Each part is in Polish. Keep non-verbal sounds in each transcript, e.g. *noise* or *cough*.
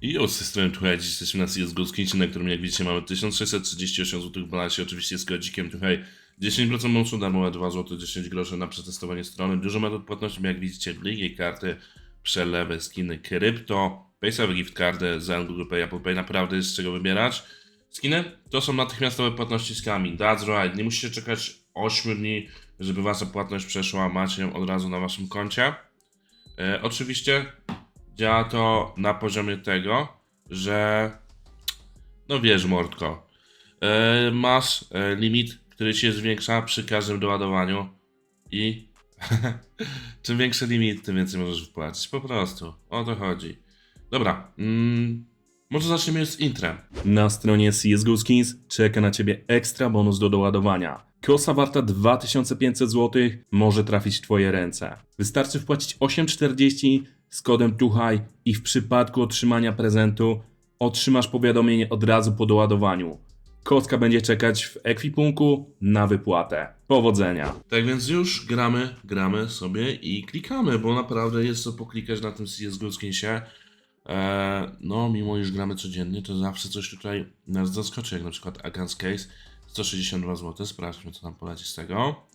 I od tej strony tutaj dziś jesteśmy na CSGO Skincie, na którym jak widzicie mamy 1638 zł w balansie, oczywiście z kodzikiem tutaj 10% bonusu darmowe 2 zł 10 groszy na przetestowanie strony, dużo metod płatności, jak widzicie ligi, karty, przelewy, skiny, krypto, paysafe gift cardy, Zen, Google Pay, Apple Pay, naprawdę jest z czego wybierać. Skiny to są natychmiastowe płatności z kami, that's right, nie musicie czekać 8 dni, żeby wasza płatność przeszła, macie ją od razu na waszym koncie. E, oczywiście działa to na poziomie tego, że no wiesz mordko, e, masz e, limit, który się zwiększa przy każdym doładowaniu i *laughs* czym większy limit, tym więcej możesz wpłacić, po prostu, o to chodzi. Dobra, mm, może zaczniemy z intrem. Na stronie CSGO Skins czeka na Ciebie ekstra bonus do doładowania. Kosa warta 2500 zł może trafić w Twoje ręce. Wystarczy wpłacić 8,40 z kodem TUHAJ i w przypadku otrzymania prezentu otrzymasz powiadomienie od razu po doładowaniu. Koska będzie czekać w ekwipunku na wypłatę. Powodzenia! Tak więc już gramy, gramy sobie i klikamy, bo naprawdę jest co poklikać na tym CSGO Skinsie. Eee, no, mimo iż gramy codziennie, to zawsze coś tutaj nas zaskoczy, jak na przykład Agans Case 162 zł. Sprawdźmy, co nam poleci z tego.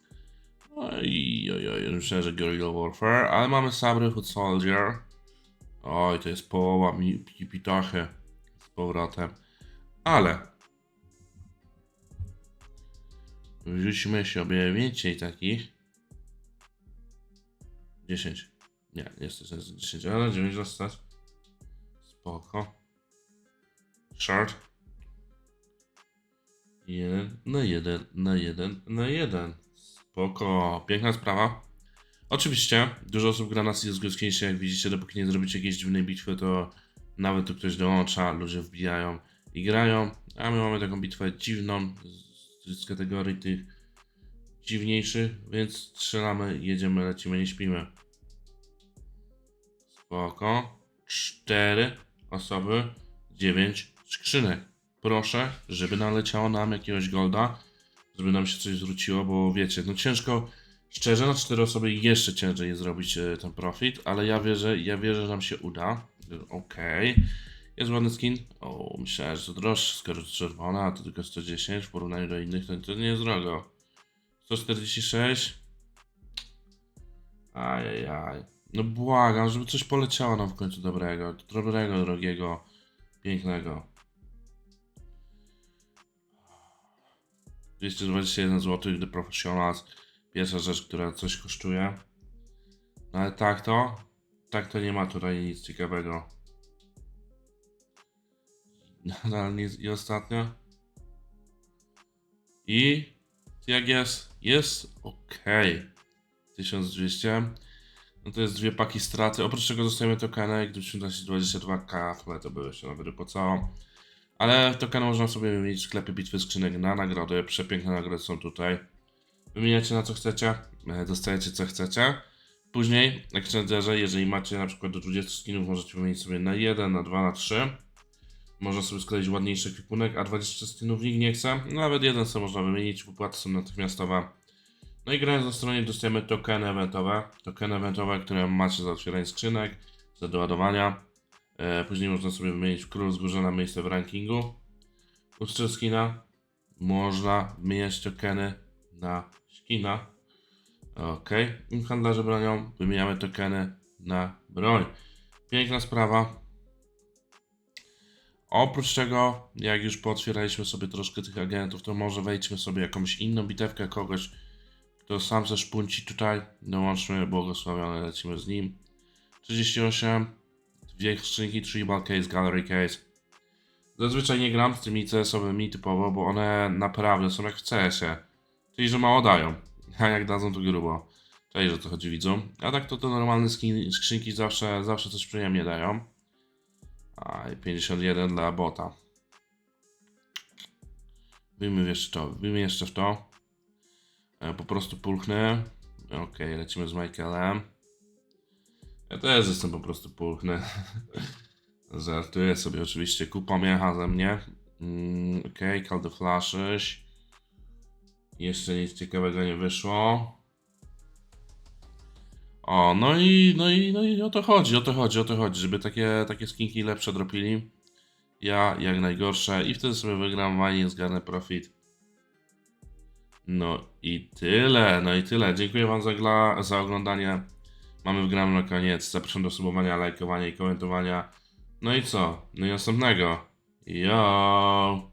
Oj, oj, oj, myślę, że Guerrilla Warfare, ale mamy Sabry Foot Soldier. Oj, to jest połowa mi pi- pitachy z powrotem. Ale Wrzućmy sobie więcej takich. 10. Nie, nie jest to 10, ale 9 zostać. Spoko. Short. 1 na 1 na 1 na 1. Spoko. Piękna sprawa. Oczywiście, dużo osób gra na CSGO Skinsie, jak widzicie, dopóki nie zrobicie jakiejś dziwnej bitwy, to nawet tu ktoś dołącza, ludzie wbijają i grają, a my mamy taką bitwę dziwną, z, z kategorii tych dziwniejszych, więc strzelamy, jedziemy, lecimy, nie śpimy. Spoko. Cztery osoby, dziewięć skrzynek. Proszę, żeby naleciało nam jakiegoś golda, żeby nam się coś zwróciło, bo wiecie, no ciężko, szczerze, na cztery osoby jeszcze ciężej jest zrobić e, ten profit, ale ja wierzę, ja wierzę, że nam się uda. Okej. Jest ładny skin. O, myślałem, że to droższe, skoro to czerwona, a to tylko 110 w porównaniu do innych, to, to nie jest drogo. 146. Ajajaj. No błagam, żeby coś poleciało nam w końcu dobrego. Dobrego, drogiego, pięknego. 221 zł The Professionals. Pierwsza rzecz, która coś kosztuje. No ale tak to, tak to nie ma tutaj nic ciekawego. *laughs* Nadal nic i ostatnio. I jak jest? Jest ok. 1200. No to jest dwie paki straty. Oprócz tego dostajemy tokeny, gdybyśmy dali 22k, ale to by się nawet opłacało. Ale tokeny można sobie wymienić w sklepie bitwy skrzynek na nagrody. Przepiękne nagrody są tutaj. Wymieniacie na co chcecie, e, dostajecie co chcecie. Później, jak Exchanger, jeżeli macie na przykład do 20 skinów, możecie wymienić sobie na 1, na 2, na 3. Można sobie skleić ładniejszy ekwipunek, a 20 skinów nikt nie chce. Nawet jeden sobie można wymienić, wypłaty są natychmiastowe. No i grając na stronie dostajemy tokeny eventowe. Tokeny eventowe, które macie za otwieranie skrzynek, za doładowania. E, później można sobie wymienić król z górze na miejsce w rankingu. Ustrzel skina. Można wymieniać tokeny na skina. Ok. I w handlarze bronią wymieniamy tokeny na broń. Piękna sprawa. Oprócz tego, jak już pootwieraliśmy sobie troszkę tych agentów, to może wejdźmy sobie jakąś inną bitewkę kogoś, kto sam ze szpunci tutaj. Dołączmy, błogosławiony, lecimy z nim. 38, dwie skrzynki, tribal case, gallery case. Zazwyczaj nie gram z tymi CS-owymi typowo, bo one naprawdę są jak w CS-ie. Czyli, że mało dają. *laughs* A jak dadzą, to grubo. Cześć, że to chodzi widzą. A tak to te normalne skin, skrzynki zawsze, zawsze coś przyjemnie dają. A i 51 dla bota. Wyjmę jeszcze to, wyjmę jeszcze w to. E, po prostu pulchnę. Ok, lecimy z Michaelem. Ja też jestem po prostu pulchny. *laughs* Żartuję sobie oczywiście. Kupa miecha ze mnie. Mm, ok, call the flashes. Jeszcze nic ciekawego nie wyszło. O, no i, no i, no i o to chodzi, o to chodzi, o to chodzi, żeby takie, takie skinki lepsze dropili. Ja jak najgorsze i wtedy sobie wygram fajnie, zgarnę profit. No i tyle, no i tyle. Dziękuję wam za, za oglądanie. Mamy wgraną na koniec. Zapraszam do subowania, lajkowania i komentowania. No i co? No i następnego. Yo!